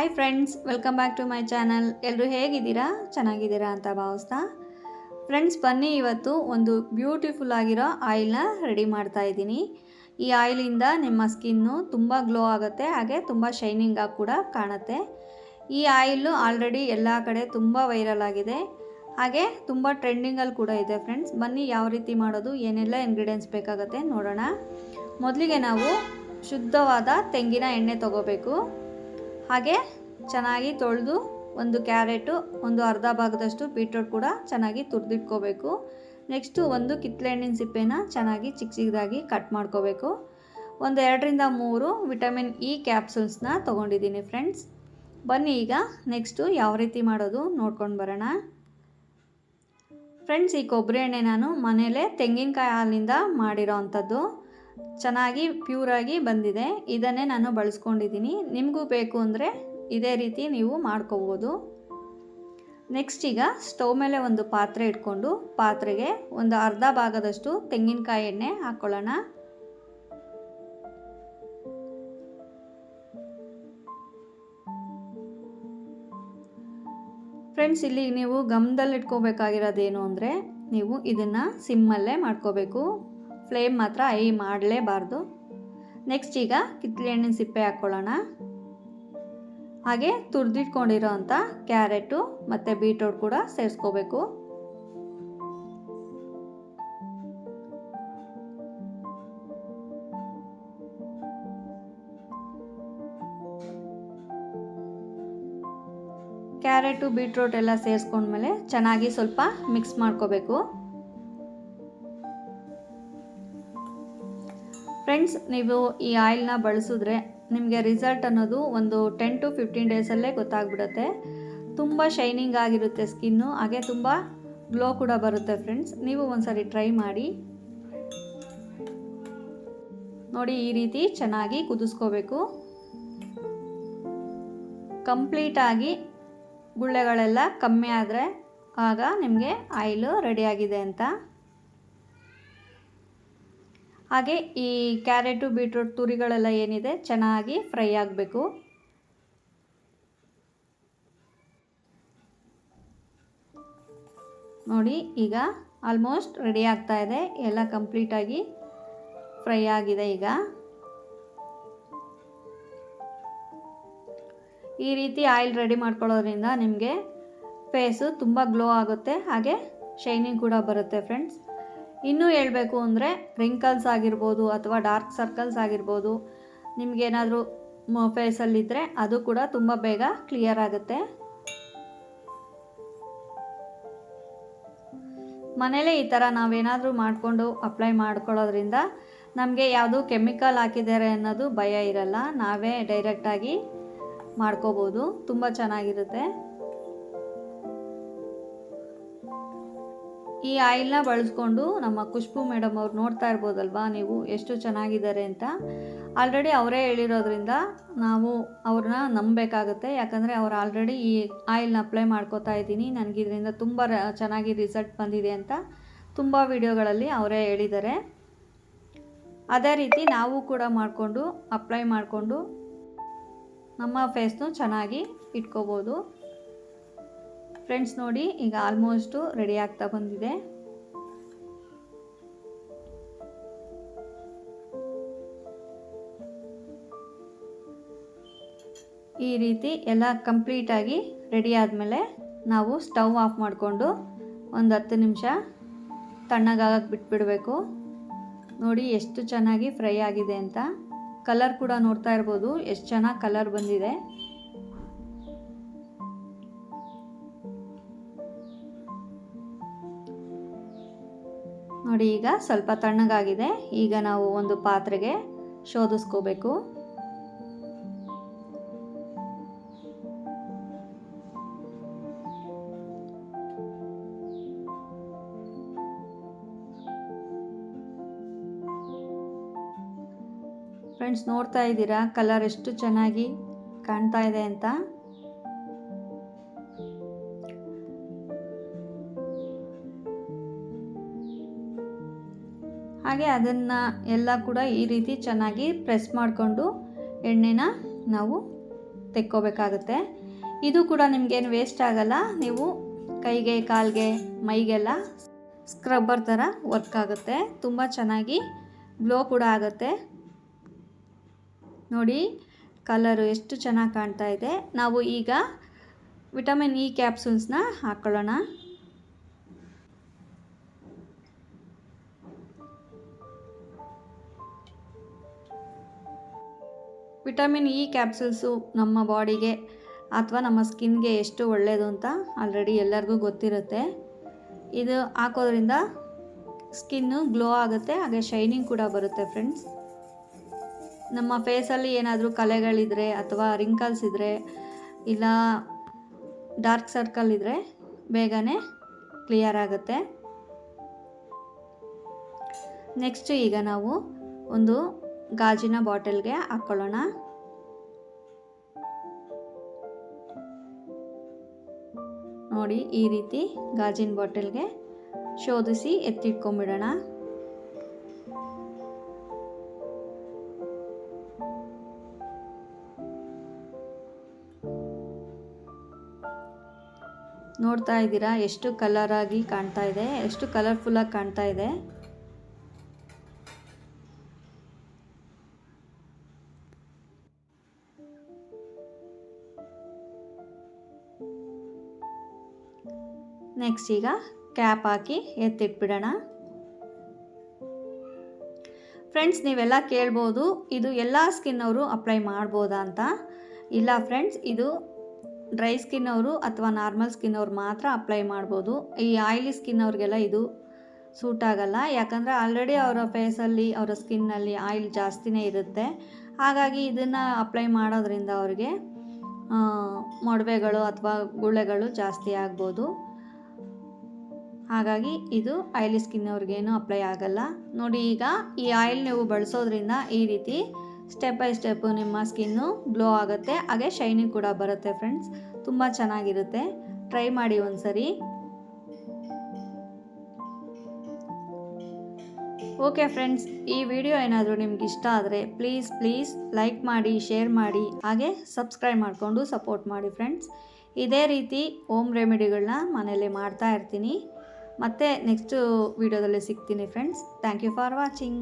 Hi friends welcome back to my channel ಎಲ್ಲರೂ ಹೇಗಿದ್ದೀರಾ? ಚೆನ್ನಾಗಿದ್ದೀರಾ ಅಂತ ಭಾವಿಸ್ತಾ. ಫ್ರೆಂಡ್ಸ್ ಬನ್ನಿ ಇವತ್ತು ಒಂದು ಬ್ಯೂಟಿಫುಲ್ ಆಗಿರೋ ಆಯಿಲ್ನ ರೆಡಿ ಮಾಡ್ತಾ ಇದ್ದೀನಿ. ಈ ಆಯಿಲಿಂದ ನಿಮ್ಮ ಸ್ಕಿನ್ನು ತುಂಬ ಗ್ಲೋ ಆಗುತ್ತೆ, ಹಾಗೆ ತುಂಬ ಶೈನಿಂಗಾಗಿ ಕೂಡ ಕಾಣುತ್ತೆ. ಈ ಆಯಿಲು ಆಲ್ರೆಡಿ ಎಲ್ಲ ಕಡೆ ತುಂಬ ವೈರಲ್ ಆಗಿದೆ. ಹಾಗೆ ತುಂಬ ಟ್ರೆಂಡಿಂಗಲ್ಲಿ ಕೂಡ ಇದೆ ಫ್ರೆಂಡ್ಸ್ ಬನ್ನಿ ಯಾವ ರೀತಿ ಮಾಡೋದು, ಏನೆಲ್ಲ ಇಂಗ್ರೀಡಿಯೆಂಟ್ಸ್ ಬೇಕಾಗುತ್ತೆ ನೋಡೋಣ. ಮೊದಲಿಗೆ ನಾವು ಶುದ್ಧವಾದ ತೆಂಗಿನ ಎಣ್ಣೆ ತಗೋಬೇಕು. ಹಾಗೆ ಚೆನ್ನಾಗಿ ತೊಳೆದು ಒಂದು ಕ್ಯಾರೆಟು, ಒಂದು ಅರ್ಧ ಭಾಗದಷ್ಟು ಬೀಟ್ರೋಟ್ ಕೂಡ ಚೆನ್ನಾಗಿ ತುರಿದಿಟ್ಕೋಬೇಕು. ನೆಕ್ಸ್ಟು ಒಂದು ಕಿತ್ಳೆಹಣ್ಣಿನ ಸಿಪ್ಪೆನ ಚೆನ್ನಾಗಿ ಚಿಕ್ಕ ಚಿಕ್ಕದಾಗಿ ಕಟ್ ಮಾಡ್ಕೋಬೇಕು. ಒಂದು ಎರಡರಿಂದ ಮೂರು ವಿಟಮಿನ್ ಇ ಕ್ಯಾಪ್ಸೂಲ್ಸ್ನ ತೊಗೊಂಡಿದ್ದೀನಿ ಫ್ರೆಂಡ್ಸ್. ಬನ್ನಿ ಈಗ ನೆಕ್ಸ್ಟು ಯಾವ ರೀತಿ ಮಾಡೋದು ನೋಡ್ಕೊಂಡು ಬರೋಣ. ಫ್ರೆಂಡ್ಸ್, ಈ ಕೊಬ್ಬರಿ ಎಣ್ಣೆ ನಾನು ಮನೇಲೇ ತೆಂಗಿನಕಾಯಿ ಹಾಲಿನಿಂದ ಮಾಡಿರೋ ಅಂಥದ್ದು. ಚೆನ್ನಾಗಿ ಪ್ಯೂರಾಗಿ ಬಂದಿದೆ. ಇದನ್ನೇ ನಾನು ಬಳಸ್ಕೊಂಡಿದ್ದೀನಿ. ನಿಮಗೂ ಬೇಕು ಅಂದರೆ ಇದೇ ರೀತಿ ನೀವು ಮಾಡ್ಕೋಬೋದು. ನೆಕ್ಸ್ಟ್ ಈಗ ಸ್ಟವ್ ಮೇಲೆ ಒಂದು ಪಾತ್ರೆ ಇಟ್ಕೊಂಡು ಪಾತ್ರೆಗೆ ಒಂದು ಅರ್ಧ ಭಾಗದಷ್ಟು ತೆಂಗಿನಕಾಯಿ ಎಣ್ಣೆ ಹಾಕ್ಕೊಳ್ಳೋಣ ಫ್ರೆಂಡ್ಸ್ ಇಲ್ಲಿ ನೀವು ಗಮನದಲ್ಲಿ ಇಟ್ಕೋಬೇಕಾಗಿರೋದೇನು ಅಂದರೆ ನೀವು ಇದನ್ನು ಸಿಮ್ಮಲ್ಲೇ ಮಾಡ್ಕೋಬೇಕು. ಫ್ಲೇಮ್ ಮಾತ್ರ ಐ ಮಾಡಲೇಬಾರ್ದು. ನೆಕ್ಸ್ಟ್ ಈಗ ಕಿತ್ತಳೆ ಹಣ್ಣಿನ ಸಿಪ್ಪೆ ಹಾಕ್ಕೊಳ್ಳೋಣ ಹಾಗೆ ತುರಿದಿಟ್ಕೊಂಡಿರೋ ಅಂಥ ಕ್ಯಾರೆಟು ಮತ್ತು ಬೀಟ್ರೋಟ್ ಕೂಡ ಸೇರಿಸ್ಕೋಬೇಕು. ಕ್ಯಾರೆಟು, ಬೀಟ್ರೋಟ್ ಎಲ್ಲ ಸೇರಿಸ್ಕೊಂಡ್ಮೇಲೆ ಚೆನ್ನಾಗಿ ಸ್ವಲ್ಪ ಮಿಕ್ಸ್ ಮಾಡ್ಕೋಬೇಕು. ಫ್ರೆಂಡ್ಸ್ ನೀವು ಈ ಆಯಿಲ್ನ ಬಳಸಿದ್ರೆ ನಿಮಗೆ ರಿಸಲ್ಟ್ ಅನ್ನೋದು ಒಂದು ಟೆನ್ ಟು ಫಿಫ್ಟೀನ್ ಡೇಸಲ್ಲೇ ಗೊತ್ತಾಗ್ಬಿಡುತ್ತೆ. ತುಂಬ ಶೈನಿಂಗ್ ಆಗಿರುತ್ತೆ ಸ್ಕಿನ್ನು ಹಾಗೆ ತುಂಬ ಗ್ಲೋ ಕೂಡ ಬರುತ್ತೆ ಫ್ರೆಂಡ್ಸ್ ನೀವು ಒಂದ್ಸರಿ ಟ್ರೈ ಮಾಡಿ. ನೋಡಿ ಈ ರೀತಿ ಚೆನ್ನಾಗಿ ಕುದಿಸ್ಕೋಬೇಕು. ಕಂಪ್ಲೀಟಾಗಿ ಗುಳ್ಳೆಗಳೆಲ್ಲ ಕಮ್ಮಿ ಆದರೆ ಆಗ ನಿಮಗೆ ಆಯಿಲು ರೆಡಿಯಾಗಿದೆ ಅಂತ. ಹಾಗೆ ಈ ಕ್ಯಾರೆಟು, ಬೀಟ್ರೂಟ್ ತುರಿಗಳೆಲ್ಲ ಏನಿದೆ, ಚೆನ್ನಾಗಿ ಫ್ರೈ ಆಗಬೇಕು. ನೋಡಿ, ಈಗ ಆಲ್ಮೋಸ್ಟ್ ರೆಡಿ ಆಗ್ತಾ ಇದೆ. ಎಲ್ಲ ಕಂಪ್ಲೀಟಾಗಿ ಫ್ರೈ ಆಗಿದೆ ಈಗ. ಈ ರೀತಿ ಆಯಿಲ್ ರೆಡಿ ಮಾಡ್ಕೊಳ್ಳೋದ್ರಿಂದ ನಿಮಗೆ ಫೇಸು ತುಂಬ ಗ್ಲೋ ಆಗುತ್ತೆ. ಹಾಗೆ ಶೈನಿಂಗ್ ಕೂಡ ಬರುತ್ತೆ, ಫ್ರೆಂಡ್ಸ್. ಇನ್ನೂ ಹೇಳಬೇಕು ಅಂದರೆ ರಿಂಕಲ್ಸ್ ಆಗಿರ್ಬೋದು ಅಥವಾ ಡಾರ್ಕ್ ಸರ್ಕಲ್ಸ್ ಆಗಿರ್ಬೋದು. ನಿಮಗೇನಾದರೂ ಫೇಸಲ್ಲಿದ್ದರೆ ಅದು ಕೂಡ ತುಂಬ ಬೇಗ ಕ್ಲಿಯರ್ ಆಗುತ್ತೆ. ಮನೇಲೇ ಈ ಥರ ನಾವೇನಾದರೂ ಮಾಡಿಕೊಂಡು ಅಪ್ಲೈ ಮಾಡ್ಕೊಳ್ಳೋದ್ರಿಂದ ನಮಗೆ ಯಾವುದು ಕೆಮಿಕಲ್ ಹಾಕಿದ್ದಾರೆ ಅನ್ನೋದು ಭಯ ಇರಲ್ಲ. ನಾವೇ ಡೈರೆಕ್ಟಾಗಿ ಮಾಡ್ಕೋಬೋದು. ತುಂಬ ಚೆನ್ನಾಗಿರುತ್ತೆ. ಈ ಆಯಿಲ್ನ ಬಳಸ್ಕೊಂಡು ನಮ್ಮ ಖುಷ್ಬು ಮೇಡಮ್ ಅವ್ರು ನೋಡ್ತಾ ಇರ್ಬೋದಲ್ವಾ ನೀವು? ಎಷ್ಟು ಚೆನ್ನಾಗಿದ್ದಾರೆ ಅಂತ. ಆಲ್ರೆಡಿ ಅವರೇ ಹೇಳಿರೋದ್ರಿಂದ ನಾವು ಅವ್ರನ್ನ ನಂಬಬೇಕಾಗುತ್ತೆ. ಯಾಕಂದರೆ ಅವ್ರು ಆಲ್ರೆಡಿ ಈ ಆಯಿಲ್ನ ಅಪ್ಲೈ ಮಾಡ್ಕೋತಾ ಇದ್ದೀನಿ. ನನಗೆ ಇದರಿಂದ ತುಂಬ ಚೆನ್ನಾಗಿ ರಿಸಲ್ಟ್ ಬಂದಿದೆ ಅಂತ ತುಂಬ ವಿಡಿಯೋಗಳಲ್ಲಿ ಅವರೇ ಹೇಳಿದ್ದಾರೆ. ಅದೇ ರೀತಿ ನಾವು ಕೂಡ ಮಾಡಿಕೊಂಡು, ಅಪ್ಲೈ ಮಾಡಿಕೊಂಡು ನಮ್ಮ ಫೇಸ್ನು ಚೆನ್ನಾಗಿ ಇಟ್ಕೋಬೋದು. ಫ್ರೆಂಡ್ಸ್ ನೋಡಿ, ಈಗ ಆಲ್ಮೋಸ್ಟು ರೆಡಿ ಆಗ್ತಾ ಬಂದಿದೆ. ಈ ರೀತಿ ಎಲ್ಲ ಕಂಪ್ಲೀಟಾಗಿ ರೆಡಿ ಆದಮೇಲೆ ನಾವು ಸ್ಟವ್ ಆಫ್ ಮಾಡಿಕೊಂಡು ಒಂದು ಹತ್ತು ನಿಮಿಷ ತಣ್ಣಗಾಗಕ್ಕೆ ಬಿಟ್ಬಿಡಬೇಕು. ನೋಡಿ, ಎಷ್ಟು ಚೆನ್ನಾಗಿ ಫ್ರೈ ಆಗಿದೆ ಅಂತ. ಕಲರ್ ಕೂಡ ನೋಡ್ತಾ ಇರ್ಬೋದು, ಎಷ್ಟು ಚೆನ್ನಾಗಿ ಕಲರ್ ಬಂದಿದೆ. ನೋಡಿ, ಈಗ ಸ್ವಲ್ಪ ತಣ್ಣಗಾಗಿದೆ. ಈಗ ನಾವು ಒಂದು ಪಾತ್ರೆಗೆ ಶೋಧಿಸ್ಕೋಬೇಕು. ಫ್ರೆಂಡ್ಸ್, ನೋಡ್ತಾ ಇದ್ದೀರಾ? ಕಲರ್ ಎಷ್ಟು ಚೆನ್ನಾಗಿ ಕಾಣ್ತಾ ಇದೆ ಅಂತ. ಹಾಗೆ ಅದನ್ನು ಎಲ್ಲ ಕೂಡ ಈ ರೀತಿ ಚೆನ್ನಾಗಿ ಪ್ರೆಸ್ ಮಾಡಿಕೊಂಡು ಎಣ್ಣೆನ ನಾವು ತೆಕ್ಕೋಬೇಕಾಗುತ್ತೆ. ಇದು ಕೂಡ ನಿಮಗೇನು ವೇಸ್ಟ್ ಆಗಲ್ಲ. ನೀವು ಕೈಗೆ, ಕಾಲಿಗೆ, ಮೈಗೆಲ್ಲ ಸ್ಕ್ರಬ್ಬರ್ ಥರ ವರ್ಕ್ ಆಗುತ್ತೆ. ತುಂಬ ಚೆನ್ನಾಗಿ ಗ್ಲೋ ಕೂಡ ಆಗುತ್ತೆ. ನೋಡಿ, ಕಲರು ಎಷ್ಟು ಚೆನ್ನಾಗಿ ಕಾಣ್ತಾ ಇದೆ. ನಾವು ಈಗ ವಿಟಮಿನ್ ಇ ಕ್ಯಾಪ್ಸೂಲ್ಸ್ನ ಹಾಕ್ಕೊಳ್ಳೋಣ ವಿಟಮಿನ್ ಇ ಕ್ಯಾಪ್ಸೂಲ್ಸು ನಮ್ಮ ಬಾಡಿಗೆ ಅಥವಾ ನಮ್ಮ ಸ್ಕಿನ್ಗೆ ಎಷ್ಟು ಒಳ್ಳೆಯದು ಅಂತ ಆಲ್ರೆಡಿ ಎಲ್ಲರಿಗೂ ಗೊತ್ತಿರುತ್ತೆ. ಇದು ಹಾಕೋದ್ರಿಂದ ಸ್ಕಿನ್ನು ಗ್ಲೋ ಆಗುತ್ತೆ, ಹಾಗೆ ಶೈನಿಂಗ್ ಕೂಡ ಬರುತ್ತೆ ಫ್ರೆಂಡ್ಸ್. ನಮ್ಮ ಫೇಸಲ್ಲಿ ಏನಾದರೂ ಕಲೆಗಳಿದ್ರೆ ಅಥವಾ ರಿಂಕಲ್ಸ್ ಇದ್ದರೆ ಇಲ್ಲ ಡಾರ್ಕ್ ಸರ್ಕಲ್ ಇದ್ದರೆ ಬೇಗನೆ ಕ್ಲಿಯರ್ ಆಗುತ್ತೆ. ನೆಕ್ಸ್ಟ್ ಈಗ ನಾವು ಒಂದು ಗಾಜಿನ ಬಾಟಲ್ಗೆ ಹಾಕ್ಕೊಳ್ಳೋಣ ನೋಡಿ, ಈ ರೀತಿ ಗಾಜಿನ ಬಾಟಲ್ಗೆ ಶೋಧಿಸಿ ಎತ್ತಿಟ್ಕೊಂಬಿಡೋಣ. ನೋಡ್ತಾ ಇದ್ದೀರಾ? ಎಷ್ಟು ಕಲರಾಗಿ ಕಾಣ್ತಾ ಇದೆ, ಎಷ್ಟು ಕಲರ್ಫುಲ್ಲಾಗಿ ಕಾಣ್ತಾ ಇದೆ. ನೆಕ್ಸ್ಟ್ ಈಗ ಕ್ಯಾಪ್ ಹಾಕಿ ಎತ್ತಿಟ್ಬಿಡೋಣ. ಫ್ರೆಂಡ್ಸ್ ನೀವೆಲ್ಲ ಕೇಳ್ಬೋದು, ಇದು ಎಲ್ಲ ಸ್ಕಿನ್ ಅವರು ಅಪ್ಲೈ ಮಾಡ್ಬೋದಾ ಅಂತ. ಇಲ್ಲ ಫ್ರೆಂಡ್ಸ್ ಇದು ಡ್ರೈ ಸ್ಕಿನ್ ಅವರು ಅಥವಾ ನಾರ್ಮಲ್ ಸ್ಕಿನ್ ಅವ್ರು ಮಾತ್ರ ಅಪ್ಲೈ ಮಾಡ್ಬೋದು. ಈ ಆಯಿಲಿ ಸ್ಕಿನ್ ಅವ್ರಿಗೆಲ್ಲ ಇದು ಸೂಟ್ ಆಗಲ್ಲ. ಯಾಕಂದರೆ ಆಲ್ರೆಡಿ ಅವರ ಫೇಸಲ್ಲಿ ಅವರ ಸ್ಕಿನ್ನಲ್ಲಿ ಆಯಿಲ್ ಜಾಸ್ತಿನೇ ಇರುತ್ತೆ. ಹಾಗಾಗಿ ಇದನ್ನು ಅಪ್ಲೈ ಮಾಡೋದ್ರಿಂದ ಅವ್ರಿಗೆ ಮೊಡವೆಗಳು ಅಥವಾ ಗುಳ್ಳೆಗಳು ಜಾಸ್ತಿ ಆಗ್ಬೋದು. ಹಾಗಾಗಿ ಇದು ಆಯಿಲಿ ಸ್ಕಿನ್ ಅವ್ರಿಗೇನು ಅಪ್ಲೈ ಆಗಲ್ಲ. ನೋಡಿ ಈಗ ಈ ಆಯಿಲ್ ನೀವು ಬಳಸೋದ್ರಿಂದ ಈ ರೀತಿ ಸ್ಟೆಪ್ ಬೈ ಸ್ಟೆಪ್ ನಿಮ್ಮ ಸ್ಕಿನ್ನು ಗ್ಲೋ ಆಗುತ್ತೆ, ಹಾಗೆ ಶೈನಿಂಗ್ ಕೂಡ ಬರುತ್ತೆ ಫ್ರೆಂಡ್ಸ್ ತುಂಬ ಚೆನ್ನಾಗಿರುತ್ತೆ. ಟ್ರೈ ಮಾಡಿ ಒಂದ್ಸರಿ. ಓಕೆ ಫ್ರೆಂಡ್ಸ್ ಈ ವಿಡಿಯೋ ಏನಾದರೂ ನಿಮ್ಗೆ ಇಷ್ಟ ಆದರೆ ಪ್ಲೀಸ್ ಪ್ಲೀಸ್ ಲೈಕ್ ಮಾಡಿ ಶೇರ್ ಮಾಡಿ, ಹಾಗೆ ಸಬ್ಸ್ಕ್ರೈಬ್ ಮಾಡಿಕೊಂಡು ಸಪೋರ್ಟ್ ಮಾಡಿ ಫ್ರೆಂಡ್ಸ್ ಇದೇ ರೀತಿ ಹೋಮ್ ರೆಮಿಡಿಗಳನ್ನ ಮನೇಲಿ ಮಾಡ್ತಾ ಇರ್ತೀನಿ. ಮತ್ತೆ ನೆಕ್ಸ್ಟು ವಿಡಿಯೋದಲ್ಲಿ ಸಿಗ್ತೀನಿ friends thank you for watching